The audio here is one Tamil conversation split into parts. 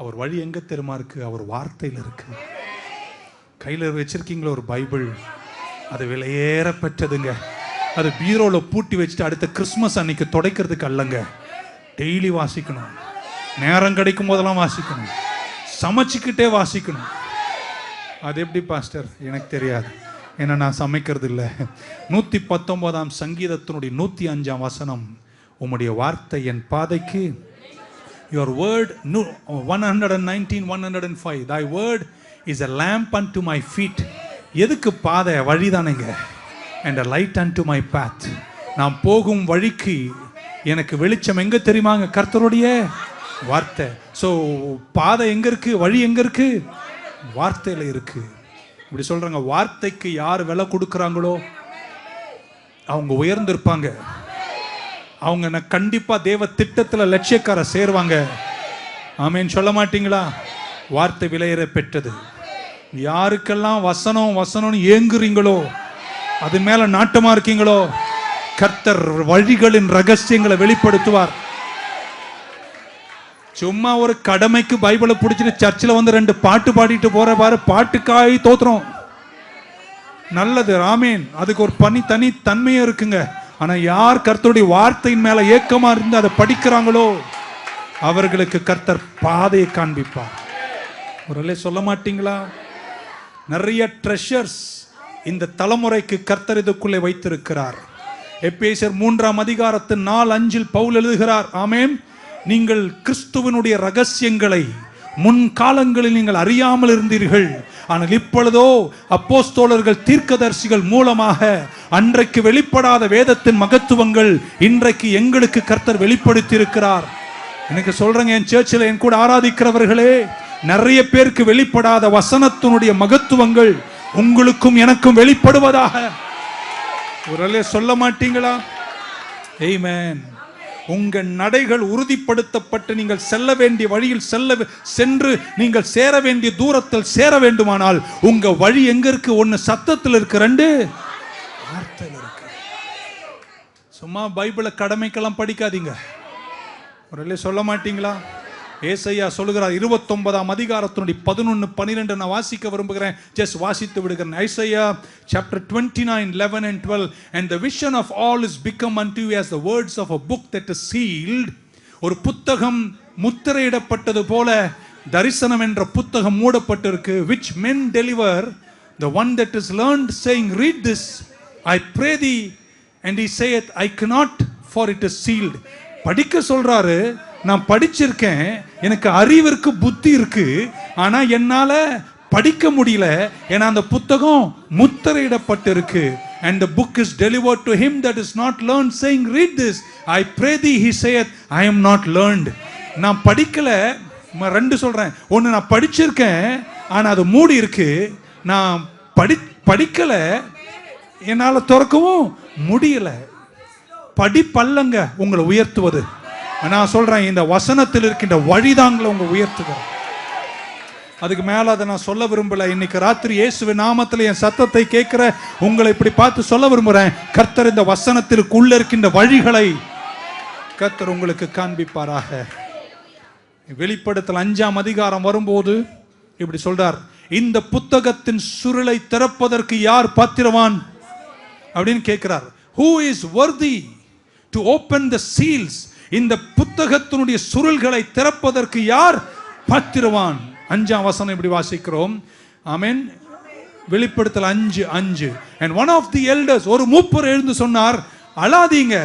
அவர் வழி எங்க தெரியுமா இருக்கு? அவர் வார்த்தையில் இருக்கு. கையில் வச்சிருக்கீங்களா ஒரு பைபிள்? அது விலையேற பெற்றதுங்க அது பீரோல பூட்டி வச்சுட்டு அடுத்த கிறிஸ்மஸ் அன்னைக்கு துடைக்கிறதுக்கு அல்லங்க. டெய்லி வாசிக்கணும். நேரம் கிடைக்கும் போதெல்லாம் வாசிக்கணும். சமைச்சுக்கிட்டே வாசிக்கணும். அது எப்படி பாஸ்டர்? எனக்கு தெரியாது. ஏன்னா நான் சமைக்கிறது இல்லை. நூற்றி பத்தொம்போதாம் சங்கீதத்தினுடைய நூற்றி அஞ்சாம் வசனம். உம்முடைய வார்த்தை என் பாதைக்கு யுவர் வேர்ட் நூ one hundred and nineteen one hundred and five thy word is a lamp unto my feet எதுக்கு பாதை? வழிதானேங்க. And a light unto my path நான் போகும் வழிக்கு எனக்கு வெளிச்சம் எங்கே தெரியுமாங்க? கர்த்தருடைய வார்த்தை. ஸோ பாதை எங்கே இருக்கு? வழி எங்கே இருக்கு? வார்த்தையில் இருக்கு. இப்படி சொல்கிறாங்க வார்த்தைக்கு யார் விலை கொடுக்குறாங்களோ அவங்க உயர்ந்திருப்பாங்க. அவங்க நான் கண்டிப்பா தேவ திட்டத்துல லட்சியக்கார சேருவாங்க. ஆமேன்னு சொல்ல மாட்டீங்களா? வார்த்தை விலையேற பெற்றது. யாருக்கெல்லாம் வசனம் வசனம்னு ஏங்குறீங்களோ அது மேல நாட்டமா இருக்கீங்களோ கர்த்தர் வழிகளின் ரகசியங்களை வெளிப்படுத்துவார். சும்மா ஒரு கடமைக்கு பைபிளை பிடிச்சிட்டு சர்ச்சில் வந்து ரெண்டு பாட்டு பாடிட்டு போற பாரு பாட்டுக்காய் தோத்துறோம் நல்லது. ராமேன் அதுக்கு ஒரு பனி தனி தன்மையும் இருக்குங்க. ஆனா யார் கர்த்தருடைய வார்த்தையின் மேல ஏக்கமா இருந்து அதை படிக்கிறாங்களோ அவர்களுக்கு கர்த்தர் பாதையை காண்பிப்பார். ஒரு சொல்ல மாட்டீங்களா? நிறைய ட்ரெஷர்ஸ் இந்த தலைமுறைக்கு கர்த்தர் இதுக்குள்ளே வைத்திருக்கிறார். எப்பேசர் மூன்றாம் அதிகாரத்தின் நாலு அஞ்சில் பவுல் எழுதுகிறார் ஆமேன். நீங்கள் கிறிஸ்துவனுடைய ரகசியங்களை முன் காலங்களில் நீங்கள் அறியாமல் இருந்தீர்கள். ஆனால் இப்பொழுதோ அப்போஸ்தோழர்கள் தீர்க்கதரிசிகள் மூலமாக அன்றைக்கு வெளிப்படாத வேதத்தின் மகத்துவங்கள் இன்றைக்கு எங்களுக்கு கர்த்தர் வெளிப்படுத்தி இருக்கிறார் எனக்கு சொல்றேங்க என் சேர்ச்சில் என் கூட ஆராதிக்கிறவர்களே நிறைய பேருக்கு வெளிப்படாத வசனத்தினுடைய மகத்துவங்கள் உங்களுக்கும் எனக்கும் வெளிப்படுவதாக. ஒரு சொல்ல மாட்டீங்களா? எய்மேன் உங்க நடைகள் உறுதிப்படுத்தப்பட்டு நீங்கள் செல்ல வேண்டிய வழியில் செல்ல சென்று நீங்கள் சேர வேண்டிய தூரத்தில் சேர வேண்டுமானால் உங்க வழி எங்க இருக்கு? ஒன்னு சத்தத்தில் இருக்கு ரெண்டு வார்த்தையில் இருக்கு. சும்மா பைபிளை கடமைக்கெல்லாம் படிக்காதீங்க. ஒரு சொல்ல மாட்டீங்களா? ஏசையா சொல்லுகிறார் இருபத்தொன்பதாம் அதிகாரத்தினுடைய பதினொன்று பன்னிரெண்டு நான் வாசிக்க விரும்புகிறேன். ஜஸ்ட் வாசித்து விடுகிறேன். Isaiah chapter twenty nine eleven and twelve and the vision of all is become unto as the words of a book that is sealed ஒரு புத்தகம் முத்திரையிடப்பட்டது போல தரிசனம் என்ற புத்தகம் மூடப்பட்டிருக்கு which men deliver the one that is learned saying read this I pray thee and he saith I cannot for it is sealed படிக்க சொல்கிறாரு நான் படிச்சிருக்கேன் எனக்கு அறிவு இருக்கு புத்தி இருக்கு ஆனா என்னால படிக்க முடியல. ஏன்னா அந்த புத்தகம் முத்திரையிடப்பட்டிருக்கு. And the book is delivered to him that is not learned saying read this. I pray thee he saith i am not learned. நான் படிக்கல ம- ரெண்டு சொல்றேன். ஒன்று நான் படிச்சிருக்கேன் ஆனால் அது மூடி இருக்கு. நான் படி படிக்கல என்னால் திறக்கவும் முடியல. படிப்பல்லங்க உங்களை உயர்த்துவது. நான் சொல்றேன் இந்த வசனத்தில் இருக்கின்ற வழிதாங்களை உங்க உயர்த்துகிறேன். அதுக்கு மேல அதை நான் சொல்ல விரும்பல. இன்னைக்கு ராத்திரி இயேசுவின் நாமத்தில் என் சத்தத்தை கேட்கிற உங்களை இப்படி பார்த்து சொல்ல விரும்புகிறேன் கர்த்தர் இந்த வசனத்திற்கு உள்ள இருக்கின்ற வழிகளை கர்த்தர் உங்களுக்கு காண்பிப்பாராக. வெளிப்படுத்தல் அஞ்சாம் அதிகாரம் வரும்போது இப்படி சொல்றார் இந்த புத்தகத்தின் சுருளை திறப்பதற்கு யார் பாத்திரவான்? அப்படின்னு கேட்கிறார் who is worthy to open the seals இந்த புத்தகத்தினுடைய சுருள்களை திறப்பதற்கு யார்? பாத்திரவான். அஞ்சாம் வசனம் இப்படி வாசிக்கிறோம். ஆமீன் வெளிப்படுத்தல் அஞ்சு அஞ்சு. And one of the elders ஒரு மூப்பர் எழுந்து சொன்னார் அழாதீங்க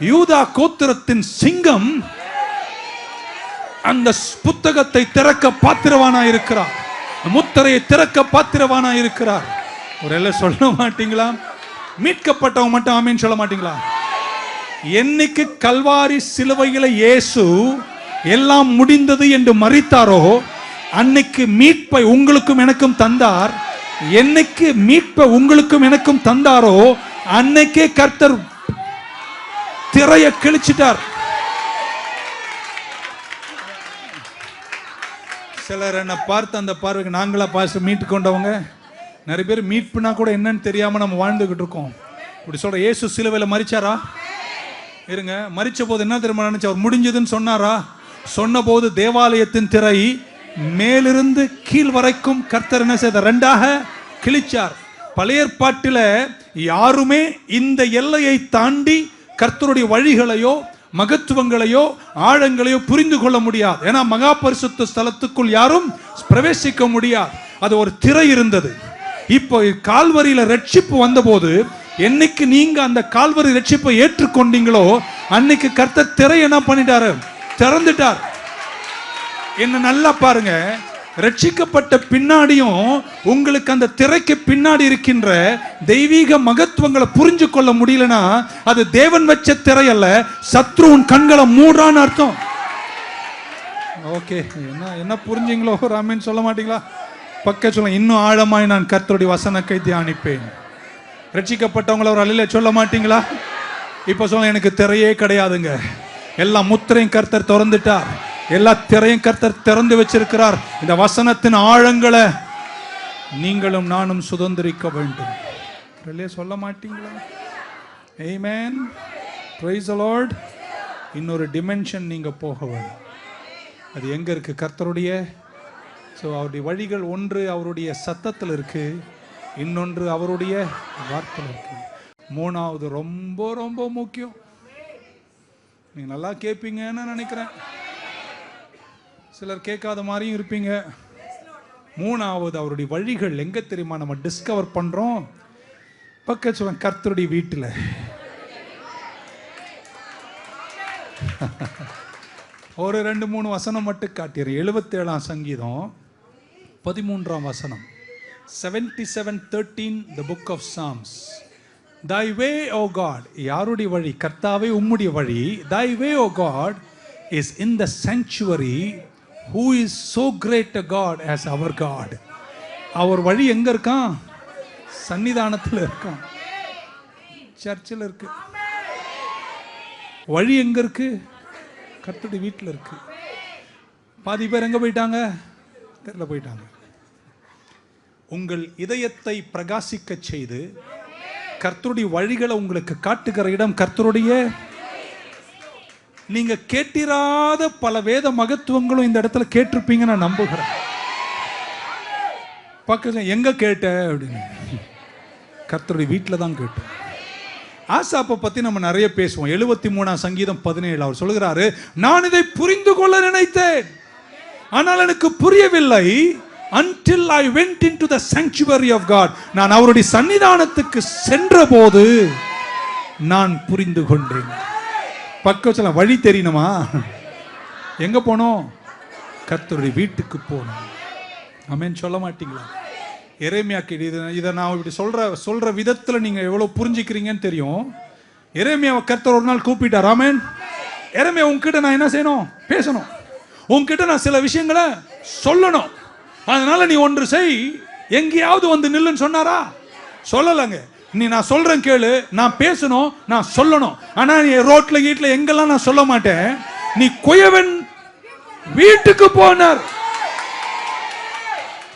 யூதா கோத்திரத்தின் சிங்கம் அந்த புத்தகத்தை திறக்க பாத்திரவானா இருக்கிறார். முத்திரையை திறக்க பாத்திரவானா இருக்கிறார். ஒரு எல்லாம் சொல்ல மாட்டீங்களா? மீட்கப்பட்டவன் மட்டும் ஆமீன் சொல்ல மாட்டீங்களா? என்னைக்கு கல்வாரி சிலுவையில இயேசு எல்லாம் முடிந்தது என்று மறித்தாரோ அன்னைக்கு மீட்பை உங்களுக்கும் எனக்கும் தந்தார். என்னைக்கு மீட்பை உங்களுக்கும் எனக்கும் தந்தாரோ அன்னைக்கே கர்த்தர் திரைய கிழிச்சிட்டார். சிலர் என்னை பார்த்து அந்த பார்வைக்கு நாங்களா பாச மீட்டு கொண்டவங்க. நிறைய பேர் மீட்புனா கூட என்னன்னு தெரியாம நம்ம வாழ்ந்துகிட்டு இருக்கோம். இப்படி சொல்ற இயேசு சிலுவையில் மறிச்சாரா இருங்க மறிச்ச போது என்ன தெரியுமா நினைச்சு அவர் முடிஞ்சதுன்னு சொன்னாரா? சொன்னபோது தேவாலயத்தின் திரை மேலிருந்து கீழ் வரைக்கும் கர்த்தர் என்ன செய்த ரெண்டாக கிழிச்சார். பழைய ஏற்பாட்டில யாருமே இந்த எல்லையை தாண்டி கர்த்தருடைய வழிகளையோ மகத்துவங்களையோ ஆழங்களையோ புரிந்து கொள்ள முடியாது. ஏன்னா மகா பரிசுத்த ஸ்தலத்துக்குள் யாரும் பிரவேசிக்க முடியாது. அது ஒரு திரை இருந்தது. இப்போ கால்வரியில ரட்சிப்பு வந்தபோது என்னைக்கு நீங்க அந்த கால்வரி ரட்சிப்பை ஏற்றுக்கொண்டீங்களோ அன்னைக்கு கர்த்தர் திரை என்ன பண்ணிட்டாரு? திறந்துட்டார். என்ன நல்லா பாருங்க. ரட்சிக்கப்பட்ட பின்னாடியும் உங்களுக்கு அந்த திரைக்கு பின்னாடி இருக்கின்ற தெய்வீக மகத்துவங்களை புரிஞ்சு கொள்ள முடியலனா அது தேவன் வச்ச திரை அல்ல சத்ருவின் கண்களை மூடான்னு அர்த்தம். ஓகே என்ன என்ன புரிஞ்சிங்களோ ராமன் சொல்ல மாட்டீங்களா? பக்க சொல்ல இன்னும் ஆழமாய் நான் கர்த்தருடைய வசனக்கை தியானிப்பேன். ரட்சிக்கப்பட்டவங்கள ஒரு அலையில சொல்ல மாட்டீங்களா? இப்ப சொல்ல எனக்கு திரையே கிடையாதுங்க. எல்லா முத்திரையும் கர்த்தர் திறந்துட்டார். எல்லா திரையும் கர்த்தர் திறந்து வச்சிருக்கிறார். இந்த வசனத்தின் ஆழங்களை நீங்களும் நானும் சுதந்திரிக்க வேண்டும். இல்லையா சொல்ல மாட்டீங்களா? ஏமேன் பிரைஸ் லார்ட் இன்னொரு டிமென்ஷன் நீங்க போக வேண்டும். அது எங்க இருக்கு? கர்த்தருடைய ஸோ அவருடைய வழிகள் ஒன்று அவருடைய சத்தத்தில் இருக்குது இன்னொன்று அவருடைய வார்த்தை மூணாவது ரொம்ப ரொம்ப முக்கியம். நீங்க நல்லா கேட்பீங்கன்னு நினைக்கிறேன். சிலர் கேட்காத மாதிரியும் இருப்பீங்க. மூணாவது அவருடைய வழிகள் எங்க தெரியுமா நம்ம டிஸ்கவர் பண்றோம்? பக்க சொல்லுவேன் கர்த்தருடைய வீட்டில். ஒரு ரெண்டு மூணு வசனம் மட்டும் காட்டிடுறேன். எழுபத்தேழாம் சங்கீதம் பதிமூன்றாம் வசனம். Seventy seven thirteen the book of psalms thy way O God யாருடைய வழி? கர்த்தாவே உம்முடைய வழி. Thy way O God is in the sanctuary. Who is so great a God as our God அவர் வழி எங்க இருக்கான் சன்னிதானத்தில் இருக்கான் சர்ச்சில் இருக்கு. வழி எங்க இருக்கு? கர்த்தடி வீட்டில் இருக்கு. பாதி பேர் எங்கே போயிட்டாங்க? தெரியல போயிட்டாங்க. உங்கள் இதயத்தை பிரகாசிக்க செய்து கர்த்தருடைய வழிகளை உங்களுக்கு காட்டுகிற இடம் கர்த்தருடைய. நீங்க கேட்டிராத பல வேத மகத்துவங்களும் இந்த இடத்துல கேட்டிருப்பீங்க நான் நம்புகிறேன். பக்கத்துல எங்க கேட்ட அப்படின்னு. கர்த்தருடைய வீட்டில் தான் கேட்டேன். ஆசாப்பை பத்தி நம்ம நிறைய பேசுவோம். எழுபத்தி மூணாம் சங்கீதம் பதினேழு அவர் சொல்கிறாரு நான் இதை புரிந்து கொள்ள நினைத்தேன். ஆனால் எனக்கு புரியவில்லை. Until I into the sanctuary of God நான் அவருடைய சன்னிதானத்துக்கு சென்றபோது நான் புரிந்து கொண்டேன். பக்கத்தில் வழி தெரியணுமா? எங்க போனோம்? கர்த்தருடைய வீட்டுக்கு போனோம். அமேன் சொல்ல மாட்டீங்களா? எரேமியாக்கு இது இதை நான் இப்படி சொல்ற சொல்ற விதத்துல நீங்க எவ்வளவு புரிஞ்சுக்கிறீங்கன்னு தெரியும். எரேமியாவை கர்த்தர் ஒரு நாள் கூப்பிட்டார். அமேன் எரேமியா உங்ககிட்ட நான் என்ன செய்யணும்? பேசணும். உங்ககிட்ட நான் சில விஷயங்களை சொல்லணும். அதனால நீ ஒன்று செய். எங்கேயாவது வந்து நில்லுன்னு சொன்னாரா? சொல்லலைங்க. நீ நான் சொல்றேன் கேளு. நான் பேசணும் நான் சொல்லணும். ஆனா நீ ரோட்ல கீட்ல எங்கெல்லாம் நான் சொல்ல மாட்டேன்? நீ குயவன் வீட்டுக்கு போனார்.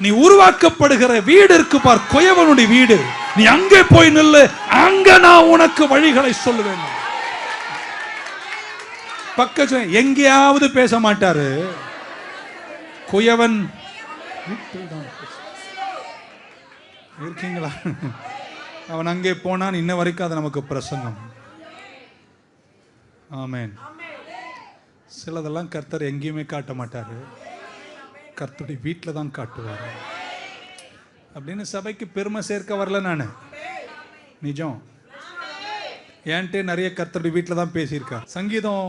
நீ உருவாக்கப்படுகிற வீடு இருக்கு பார் குயவனுடைய வீடு. நீ அங்கே போய் நில்லு. அங்க நான் உனக்கு வழிகளை சொல்லுவேன். பக்கத்துல எங்கேயாவது பேச மாட்டாரு. குயவன் இருக்கீங்களா? அவன் அங்கே போனான் இன்ன வரைக்கும் அது நமக்கு பிரசங்கம். ஆமேன். சிலதெல்லாம் கர்த்தர் எங்கேயுமே காட்ட மாட்டார். கர்த்தருடைய வீட்டில் தான் காட்டுவார். அப்படின்னு சபைக்கு பெருமை சேர்க்க வரல நான். நிஜம். ஏன்ட்டே நிறைய கர்த்தருடைய வீட்டில் தான் பேசியிருக்கார். சங்கீதம்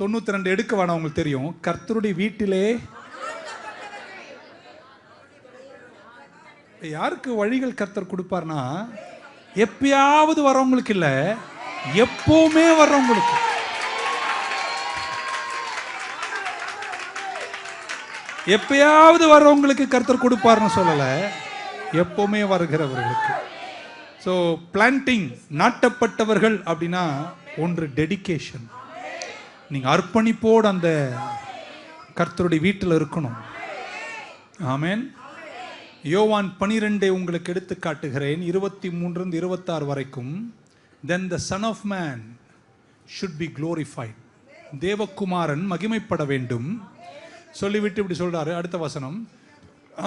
தொண்ணூற்றி ரெண்டு எடுக்க வேணாம் உங்களுக்கு தெரியும். கர்த்தருடைய வீட்டிலே யாருக்கு வழிகள் கர்த்தர் கொடுப்பார்னா எப்பயாவது வர்றவங்களுக்கு இல்லை எப்பவுமே வர்றவங்களுக்கு. எப்பயாவது வர்றவங்களுக்கு கர்த்தர் கொடுப்பார்னு சொல்லலை எப்பவுமே வருகிறவர்களுக்கு. ஸோ பிளான்டிங் நாட்டப்பட்டவர்கள் அப்படின்னா ஒன்று டெடிகேஷன் நீங்க அர்ப்பணிப்போடு அந்த கர்த்தருடைய வீட்டில் இருக்கணும். ஆமேன் யோவான் பனிரெண்டை உங்களுக்கு எடுத்து காட்டுகிறேன். இருபத்தி மூன்றுந்து இருபத்தாறு வரைக்கும். Then the son of man should be glorified தேவகுமாரன் மகிமைப்பட வேண்டும். சொல்லிவிட்டு இப்படி சொல்கிறாரு அடுத்த வசனம்.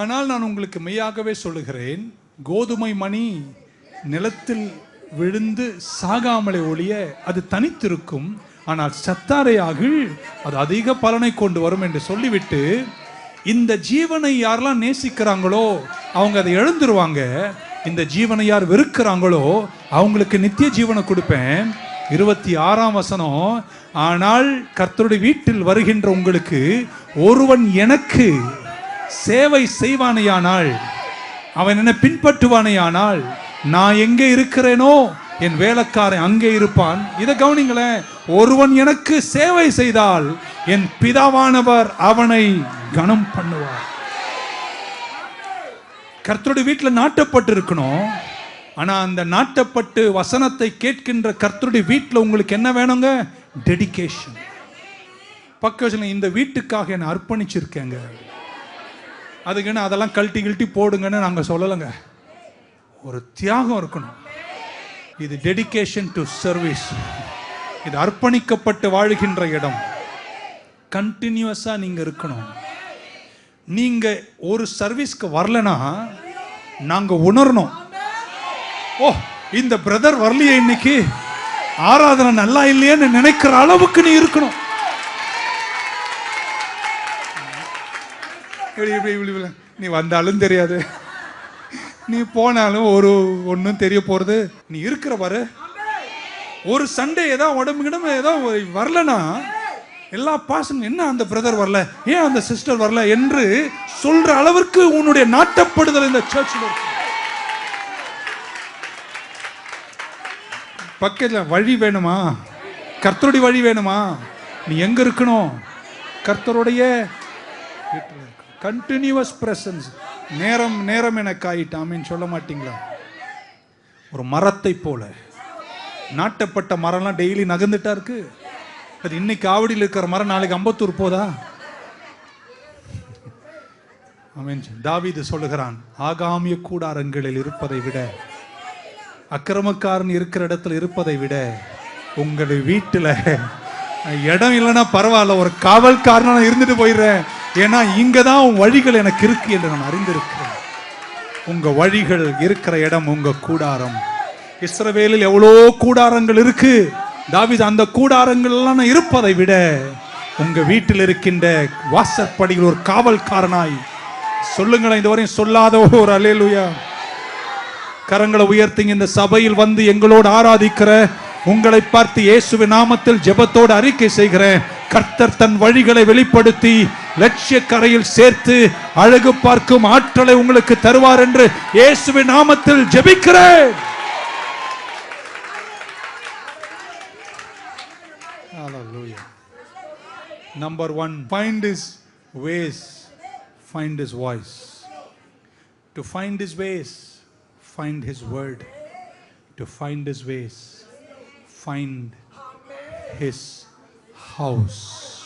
ஆனால் நான் உங்களுக்கு மெய்யாகவே சொல்லுகிறேன் கோதுமை மணி நிலத்தில் விழுந்து சாகாமலே ஒழிய அது தனித்திருக்கும். ஆனால் சத்தாரையாகில் அது அதிக பலனை கொண்டு வரும் என்று சொல்லிவிட்டு இந்த ஜீவனை யாரெல்லாம் நேசிக்கிறாங்களோ அவங்க அதை எழுந்துருவாங்க. இந்த ஜீவனை யார் வெறுக்கிறாங்களோ அவங்களுக்கு நித்திய ஜீவனை கொடுப்பேன். இருபத்தி ஆறாம் வசனம் ஆனால் கர்த்தருடைய வீட்டில் வருகின்ற உங்களுக்கு ஒருவன் எனக்கு சேவை செய்வானையானால் அவன் என்ன பின்பற்றுவானையானால் நான் எங்கே இருக்கிறேனோ என் வேலைக்காரன் அங்கே இருப்பான். இதை கவனிங்களேன். ஒருவன் எனக்கு சேவை செய்தால் என் பிதாவானவர் அவனை கனம் பண்ணுவார். கர்த்தருடைய வீட்டில் நாட்டப்பட்டு இருக்கணும் ஆனால் அந்த நாட்டப்பட்டு வசனத்தை கேட்கின்ற கர்த்தருடைய வீட்டில் உங்களுக்கு என்ன வேணுங்க? டெடிகேஷன் பக்கம் இந்த வீட்டுக்காக என்னை அர்ப்பணிச்சிருக்கேங்க. அதுக்குன்னு அதெல்லாம் கழட்டி கிழட்டி போடுங்கன்னு நாங்கள் சொல்லலைங்க. ஒரு தியாகம் இருக்கணும். இது டெடிகேஷன் டு சர்வீஸ் இது அர்ப்பணிக்கப்பட்டு வாழ்கின்ற இடம். கண்டினியூஸாக நீங்கள் இருக்கணும். நீங்க ஒரு சர்வீஸ்க்கு வரலனா நாங்க உணரணும். ஓ இந்த பிரதர் வரலையே இன்னைக்கு? ஆராதனை நல்லா இல்லையேன்னு நினைக்கிற அளவுக்கு நீ இருக்கணும். நீ வந்தாலும் தெரியாது. நீ போனாலும் ஒரு ஒன்றும் தெரிய போகிறது நீ இருக்கிற பாரு ஒரு சண்டே ஏதோ கிடமை ஏதோ வரலனா எல்லா பாசம் என்ன அந்த பிரதர் வரல? ஏன் அந்த சிஸ்டர் வரல என்று சொல்ற அளவிற்கு உன்னுடைய நாட்டப்படுதல் இந்த சர்ச்சில் பக்கத்தில் வழி வேணுமா? கர்த்தருடைய வழி வேணுமா? நீ எங்க இருக்கணும்? கர்த்தருடைய கண்டினியூவஸ் பிரசன்ஸ் நேரம் நேரம் எனக்கு ஆயிட்டாமின்னு சொல்ல மாட்டீங்களா? ஒரு மரத்தை போல. நாட்டப்பட்ட மரம்லாம் டெய்லி நகர்ந்துட்டா இருக்கு. அது இன்னைக்கு ஆவடியில் இருக்கிற மரம் நாளைக்கு அம்பத்தூர் போதா? தாவிது சொல்லுகிறான் ஆகாமிய கூடாரங்களில் இருப்பதை விட அக்கிரமக்காரன் இருக்கிற இடத்துல இருப்பதை விட உங்களுடைய வீட்டில் இடம் இல்லைன்னா பரவாயில்ல ஒரு காவல்காரனாக நான் இருந்துட்டு போயிடுறேன். ஏன்னா இங்கே தான் உன் வழிகள் எனக்கு இருக்கு என்று நான் அறிந்திருக்கிறேன். உங்கள் வழிகள் இருக்கிற இடம் உங்கள் கூடாரம். இஸ்ரவேலில் எவ்வளோ கூடாரங்கள் இருக்குது தாவிது அந்த கூடாரங்கள்லாம் இருப்பதை விட உங்க வீட்டில் இருக்கின்ற வாசற்படியில் ஒரு காவல்காரனாய். சொல்லுங்களேன் இதுவரையும் சொல்லாத ஒரு அலேலுயா கரங்களை உயர்த்திங்க இந்த சபையில் வந்து எங்களோடு ஆராதிக்கிற உங்களை பார்த்து இயேசுவின் நாமத்தில் ஜெபத்தோடு அறிக்கை செய்கிறேன் கர்த்தர் தன் வழிகளை வெளிப்படுத்தி லட்சிய கரையில் சேர்த்து அழகு பார்க்கும் ஆற்றலை உங்களுக்கு தருவார் என்று இயேசுவின் நாமத்தில் ஜெபிக்கிறேன். Number one, find his ways, find his voice. To find his ways, find his word. To find his ways, find his house.